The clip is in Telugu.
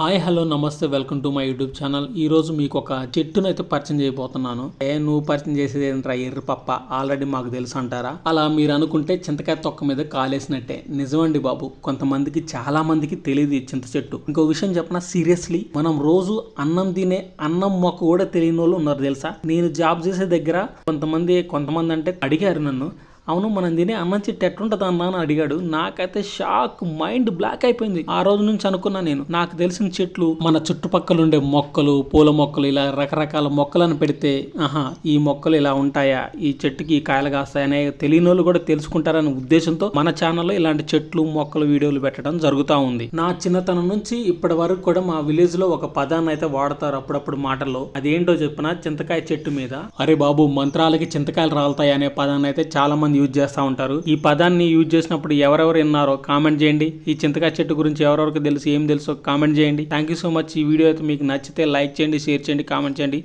హాయ్ హలో నమస్తే welcome to my YouTube channel. ఈ రోజు మీకు ఒక చెట్టును అయితే పరిచయం చేయబోతున్నాను. ఏ నువ్వు పరిచయం చేసేది ఏంట్రా ఎర్రి పప్ప? ఆల్రెడీ మాకు తెలుసు అంటారా? అలా మీరు అనుకుంటే చింతకాయ తొక్క మీద కాలేసినట్టే. నిజమండి బాబు కొంతమందికి చాలా మందికి తెలియదు చింత చెట్టు. ఇంకో విషయం చెప్పనా? సీరియస్లీ మనం రోజు అన్నం తినే అన్నం మొక్క కూడా తెలియని వాళ్ళు ఉన్నారు తెలుసా? నేను జాబ్ చేసే దగ్గర కొంతమంది కొంతమంది అంటే అడిగారు నన్ను అవును మనం తినే అన్నం చెట్టు ఎట్లుంటది అన్న అని అడిగాడు. నాకైతే షాక్ మైండ్ బ్లాక్ అయిపోయింది. ఆ రోజు నుంచి అనుకున్నా నేను. నాకు తెలిసిన చెట్లు మన చుట్టుపక్కల ఉండే మొక్కలు పూల మొక్కలు ఇలా రకరకాల మొక్కలను పెడితే ఆహా ఈ మొక్కలు ఇలా ఉంటాయా? ఈ చెట్టుకి ఈ కాయలు కాస్తాయనే తెలియని వాళ్ళు కూడా తెలుసుకుంటారనే ఉద్దేశంతో మన ఛానల్లో ఇలాంటి చెట్లు మొక్కలు వీడియోలు పెట్టడం జరుగుతూ ఉంది. నా చిన్నతనం నుంచి ఇప్పటి వరకు కూడా మా విలేజ్లో ఒక పదాన్ని అయితే వాడతారు అప్పుడప్పుడు మాటల్లో. అదేంటో చెప్పిన? చింతకాయ చెట్టు మీద. అరే బాబు మంత్రాలకి చింతకాయలు రాలుతాయి? అనే పదాన్ని అయితే చాలా మంది యూజ్ చేస్తూ ఉంటారు. ఈ పదాన్ని యూజ్ చేసినప్పుడు ఎవరెవరు విన్నారో కామెంట్ చేయండి. ఈ చింతకాయ చెట్టు గురించి ఎవరెవరికి తెలుసు ఏం తెలుసో కామెంట్ చేయండి. థ్యాంక్ యూ సో మచ్ ఈ వీడియో అయితే మీకు నచ్చితే లైక్ చేయండి షేర్ చేయండి కామెంట్ చేయండి.